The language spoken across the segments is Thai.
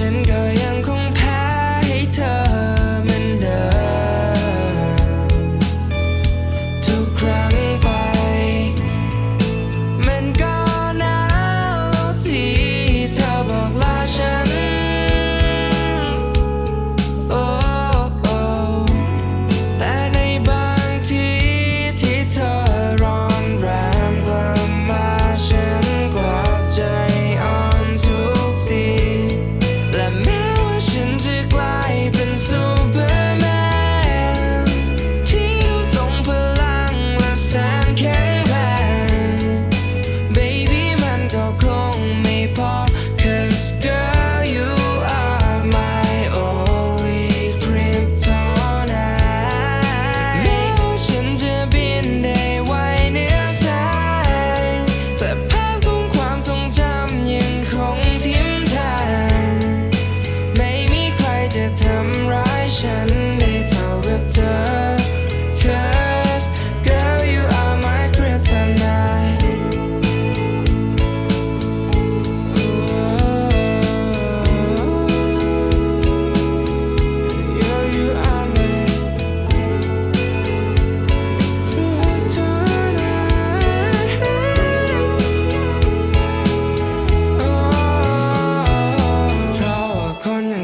Shin Goya.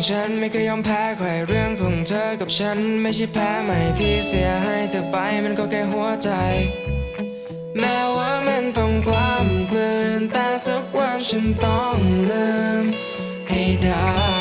ฉันไม่เคยยอมแพ้ใครเรื่องของเธอกับฉันไม่ใช่แพ้ใหม่ที่เสียให้เธอไปมันก็แค่หัวใจ แม้ว่ามันต้องกล้ามกลืนแต่สักวันฉันต้องลืมให้ได้